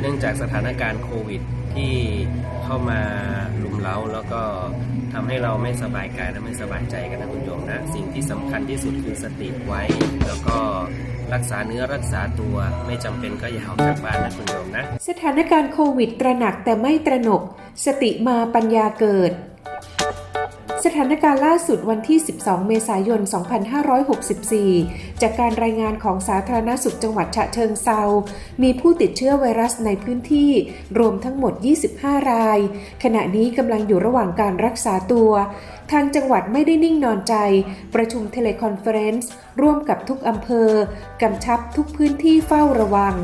เนื่องจากสถานการณ์โควิดที่เข้ามาลุมเล้าแล้วก็ทำให้เราไม่สบายกายและไม่สบายใจกันนะคุณโยมนะ สิ่งที่สำคัญที่สุดคือสติไว้ แล้วก็รักษาเนื้อรักษาตัวไม่จำเป็นก็อย่าออกจากบ้านนะคุณโยมนะ สถานการณ์โควิดตระหนักแต่ไม่ตระหนก สติมาปัญญาเกิด สถานการณ์ล่าสุดวันที่ 12 เมษายน 2564 จากการรายงานของสาธารณสุขจังหวัดฉะเชิงเซา มีผู้ติดเชื้อไวรัสในพื้นที่รวมทั้งหมด 25 ราย ขณะนี้กำลังอยู่ระหว่างการรักษาตัว ทางจังหวัดไม่ได้นิ่งนอนใจ ประชุมเทเลคอนเฟอเรนซ์ร่วมกับทุกอำเภอกำชับทุกพื้นที่เฝ้าระวัง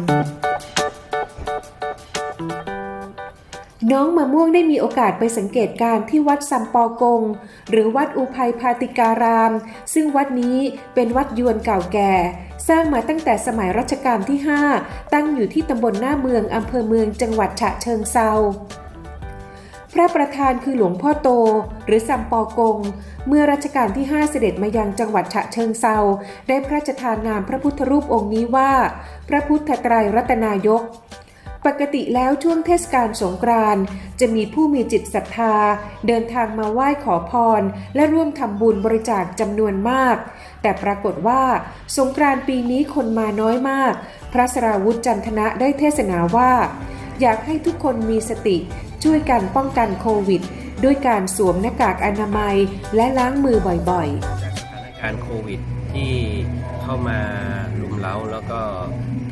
น้องมะม่วงได้มีโอกาสไปสังเกตการณ์ที่วัดสัมปอกง หรือวัดอุภัยพาติการาม ซึ่งวัดนี้เป็นวัดยวนเก่าแก่ สร้างมาตั้งแต่สมัยรัชกาลที่ 5 ตั้งอยู่ที่ตำบลหน้าเมืองอำเภอเมืองจังหวัดฉะเชิงเซาพระประธานคือหลวงพ่อโต หรือสัมปอกง เมื่อรัชกาลที่ 5 เสด็จมายังจังหวัดฉะเชิงเซาได้พระราชทานนามพระพุทธรูปองค์นี้ว่า พระพุทธไตรรัตนายก ปกติแล้วช่วงเทศกาลสงกรานต์จะมีผู้มีจิตศรัทธา เดินทางมาไหว้ขอพร และร่วมทำบุญบริจาคจำนวนมาก แต่ปรากฏว่าสงกรานต์ปีนี้คนมาน้อยมาก พระสราวุธจันทนะได้เทศนาว่า อยากให้ทุกคนมีสติ ช่วยกันป้องกันโควิด ด้วยการสวมหน้ากากอนามัยและล้างมือบ่อยๆกสถานการณ์โควิด ที่เข้ามาลุมเล้าแล้วก็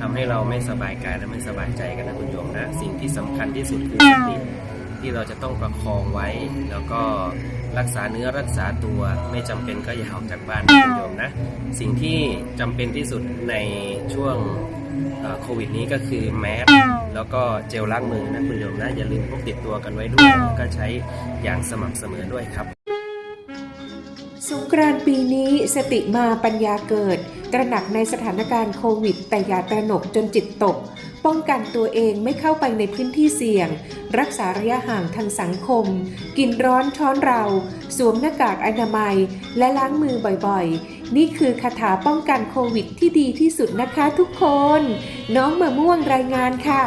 ทำให้เราไม่สบายกายและไม่สบายใจกันนะคุณโยมนะสิ่งที่สำคัญที่สุดคือสติที่เราจะต้องประคองไว้ แล้วก็รักษาเนื้อรักษาตัวไม่จำเป็นก็อย่าออกจากบ้านนะคุณโยมนะสิ่งที่จำเป็นที่สุดในช่วงโควิดนี้ก็คือแมสแล้วก็เจลล้างมือนะคุณโยมนะอย่าลืมพกติดตัวกันไว้ด้วยก็ใช้อย่างสม่ำเสมอด้วยครับ สงกรานต์ปีนี้สติมาปัญญาเกิด ตระหนักในสถานการณ์โควิด แต่อย่าตระหนกจนจิตตก ป้องกันตัวเองไม่เข้าไปในพื้นที่เสี่ยง รักษาระยะห่างทางสังคม กินร้อนช้อนเรา สวมหน้ากากอนามัย และล้างมือบ่อยๆ นี่คือคาถาป้องกันโควิดที่ดีที่สุดนะคะทุกคน น้องมะม่วงรายงานค่ะ